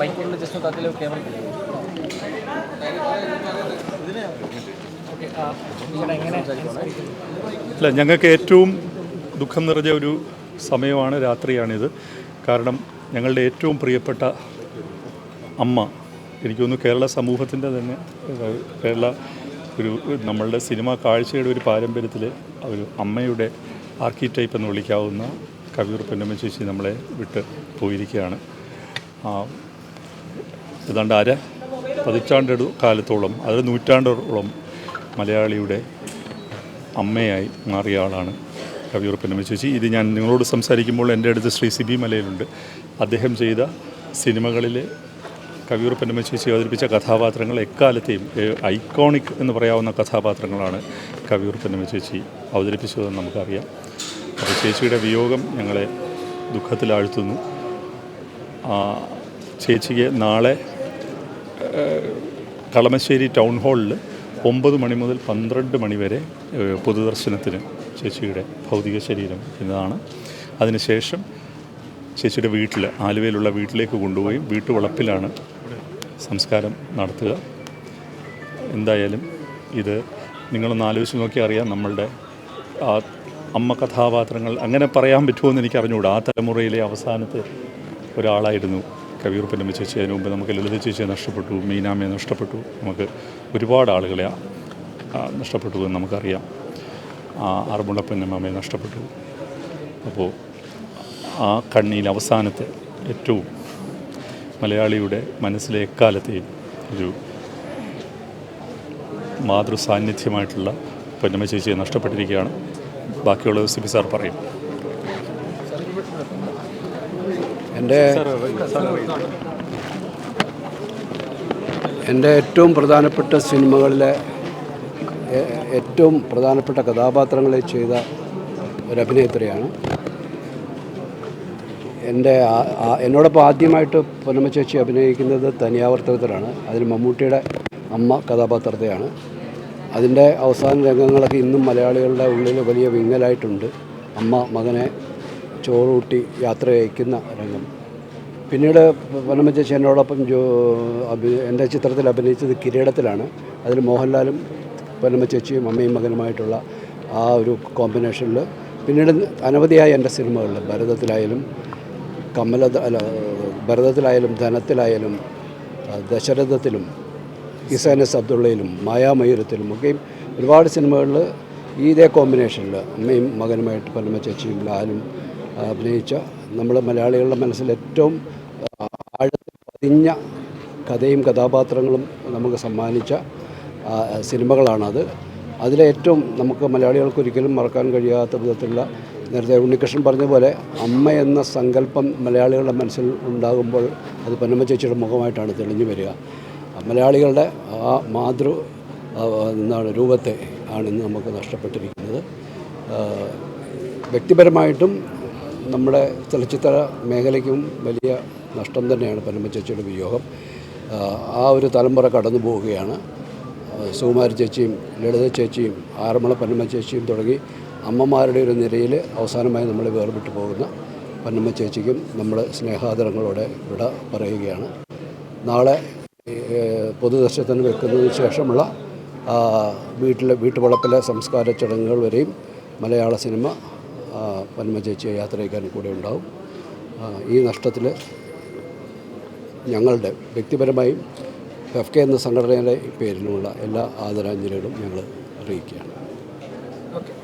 മൈക്കുള്ള just താത്തിലെ camera എങ്ങനെ അല്ല ഞങ്ങൾക്ക് ഏറ്റവും ദുഃഖം നിറഞ്ഞ ഒരു സമയമാണ് രാത്രിയാണിത്. കാരണം ഞങ്ങളുടെ ഏറ്റവും പ്രിയപ്പെട്ട അമ്മ എനിക്ക് തോന്നുന്നു കേരള സമൂഹത്തിന്റെ തന്നെ കേരള ഒരു നമ്മളുടെ സിനിമാ കാഴ്ചയുടെ ഒരു പാരമ്പര്യത്തിൽ ഒരു അമ്മയുടെ ആർക്കിടൈപ്പ് എന്ന് വിളിക്കാവുന്ന കവിയൂർ പൊന്നമ്മ ചേച്ചി നമ്മളെ വിട്ട് പോയിരിക്കുകയാണ്. ഏതാണ്ട് അര പതിറ്റാണ്ട് കാലത്തോളം അതൊരു നൂറ്റാണ്ടോളം മലയാളിയുടെ അമ്മയായി മാറിയ ആളാണ് കവിയൂർ പൊന്നമ്മ ചേച്ചി. ഇത് ഞാൻ നിങ്ങളോട് സംസാരിക്കുമ്പോൾ എന്റെ അടുത്ത് ശ്രീ സിബി മലയിലുണ്ട്. അദ്ദേഹം ചെയ്ത സിനിമകളിലെ കവിയൂർ പൊന്നമ്മ ചേച്ചി അവതരിപ്പിച്ച കഥാപാത്രങ്ങൾ എക്കാലത്തെയും ഐക്കോണിക് എന്ന് പറയാവുന്ന കഥാപാത്രങ്ങളാണ് കവിയൂർ പൊന്നമ്മ ചേച്ചി അവതരിപ്പിച്ചതെന്ന് നമുക്കറിയാം. അപ്പോൾ ചേച്ചിയുടെ വിയോഗം ഞങ്ങളെ ദുഃഖത്തിലാഴ്ത്തുന്നു. ചേച്ചിക്ക് നാളെ കളമശ്ശേരി ടൗൺ ഹാളിൽ ഒമ്പത് മണി മുതൽ പന്ത്രണ്ട് മണി വരെ പൊതുദർശനത്തിന് ചേച്ചിയുടെ ഭൗതിക ശരീരം എന്നതാണ്. അതിനുശേഷം ചേച്ചിയുടെ വീട്ടിൽ ആലുവയിലുള്ള വീട്ടിലേക്ക് കൊണ്ടുപോയി വീട്ടുവളപ്പിലാണ് സംസ്കാരം നടത്തുക. എന്തായാലും ഇത് നിങ്ങളൊന്ന് ആലോചിച്ച് നോക്കി അറിയാം നമ്മളുടെ ആ അമ്മ കഥാപാത്രങ്ങൾ അങ്ങനെ പറയാൻ പറ്റുമോ എന്ന് എനിക്ക് അറിഞ്ഞുകൂടാ ആ തലമുറയിലെ അവസാനത്തെ ഒരാളായിരുന്നു കവിയൂർ പൊന്നമ്മ അതിന് മുമ്പ് നമുക്ക് ലളിത ചേച്ചിയെ നഷ്ടപ്പെട്ടു മീനാമ്മയെ നഷ്ടപ്പെട്ടു. നമുക്ക് ഒരുപാട് ആളുകളെ നഷ്ടപ്പെട്ടു എന്ന് നമുക്കറിയാം. ആ അറുമുള പൊന്നമ്മയെ നഷ്ടപ്പെട്ടു. അപ്പോൾ ആ കണ്ണിയിൽ അവസാനത്തെ ഏറ്റവും മലയാളിയുടെ മനസ്സിലെ എക്കാലത്തെയും ഒരു മാതൃസാന്നിധ്യമായിട്ടുള്ള പൊന്നമ്മ ചേച്ചിയെ നഷ്ടപ്പെട്ടിരിക്കുകയാണ്. ബാക്കിയുള്ളത് സിബി സാർ പറയും. എന്റെ എന്റെ ഏറ്റവും പ്രധാനപ്പെട്ട സിനിമകളിലെ ഏറ്റവും പ്രധാനപ്പെട്ട കഥാപാത്രങ്ങളെ ചെയ്ത ഒരു അഭിനേത്രിയാണ്. എന്റെ എന്നോടൊപ്പം ആദ്യമായിട്ട് പൊന്നമ്മ ചേച്ചി അഭിനയിക്കുന്നത് തനിയാവർത്തനത്തിലാണ് അതിന് മമ്മൂട്ടിയുടെ അമ്മ കഥാപാത്രത്തെയാണ്. അതിന്റെ അവസാന രംഗങ്ങളൊക്കെ ഇന്നും മലയാളികളുടെ ഉള്ളിൽ വലിയ വിങ്ങലായിട്ടുണ്ട്. അമ്മ മകനെ ചോറൂട്ടി യാത്ര അയക്കുന്ന രംഗം. പിന്നീട് പൊന്നമ്മ ചേച്ചി എന്നോടൊപ്പം ജോ എന്റെ ചിത്രത്തിൽ അഭിനയിച്ചത് കിരീടത്തിലാണ്. അതിൽ മോഹൻലാലും പൊന്നമ്മ ചേച്ചിയും അമ്മയും മകനുമായിട്ടുള്ള ആ ഒരു കോമ്പിനേഷനിൽ പിന്നീട് അനവധിയായ എന്റെ സിനിമകളിൽ ഭരതത്തിലായാലും കമല അല്ല ഭരതത്തിലായാലും ധനത്തിലായാലും ദശരഥത്തിലും ഇസാനസ് അബ്ദുള്ളയിലും മായാമയൂരത്തിലും ഒക്കെയും ഒരുപാട് സിനിമകളിൽ ഇതേ കോമ്പിനേഷനിൽ അമ്മയും മകനുമായിട്ട് പല്ലമ്മ ചേച്ചിയും ലാലും അഭിനയിച്ച നമ്മുടെ മലയാളികളുടെ മനസ്സിൽ ഏറ്റവും ആഴത്തിൽ പതിഞ്ഞ കഥയും കഥാപാത്രങ്ങളും നമുക്ക് സമ്മാനിച്ച സിനിമകളാണത്. അതിലെ ഏറ്റവും നമുക്ക് മലയാളികൾക്ക് ഒരിക്കലും മറക്കാൻ കഴിയാത്ത വിധത്തിലുള്ള നേരത്തെ ഉണ്ണികൃഷ്ണൻ പറഞ്ഞ പോലെ അമ്മ എന്ന സങ്കല്പം മലയാളികളുടെ മനസ്സിൽ ഉണ്ടാകുമ്പോൾ അത് പൊന്നമ്മ ചേച്ചിയുടെ മുഖമായിട്ടാണ് തെളിഞ്ഞു വരിക. മലയാളികളുടെ ആ മാതൃ എന്താണ് രൂപത്തെ ആണ് ഇന്ന് നമുക്ക് നഷ്ടപ്പെട്ടിരിക്കുന്നത്. വ്യക്തിപരമായിട്ടും നമ്മുടെ ചലച്ചിത്ര മേഖലയ്ക്കും വലിയ നഷ്ടം തന്നെയാണ് പൊന്നമ്മ ചേച്ചിയുടെ വിയോഗം. ആ, ഒരു തലമുറ കടന്നു പോവുകയാണ്. സുകുമാരി ചേച്ചിയും ലളിത ചേച്ചിയും ആറന്മുള പന്നമ്മ ചേച്ചിയും തുടങ്ങി അമ്മമാരുടെ ഒരു നിരയിൽ അവസാനമായി നമ്മൾ വേർപെട്ടു പോകുന്ന പന്നമ്മ ചേച്ചിക്കും നമ്മൾ സ്നേഹാദരങ്ങളോടെ വിട പറയുകയാണ്. നാളെ പൊതുദർശനത്തിന് വെക്കുന്നതിന് ശേഷമുള്ള വീട്ടിലെ വീട്ടുവളപ്പിലെ സംസ്കാര ചടങ്ങുകൾ വരെയും മലയാള സിനിമ പന്നമ്മ ചേച്ചിയെ യാത്രയ്ക്കാൻ കൂടെ ഉണ്ടാവും. ഈ നഷ്ടത്തിൽ ഞങ്ങളുടെ വ്യക്തിപരമായും എഫ് കെ എന്ന സംഘടനയുടെ പേരിലുമുള്ള എല്ലാ ആദരാഞ്ജലികളും ഞങ്ങൾ അറിയിക്കുകയാണ്. ഓക്കെ.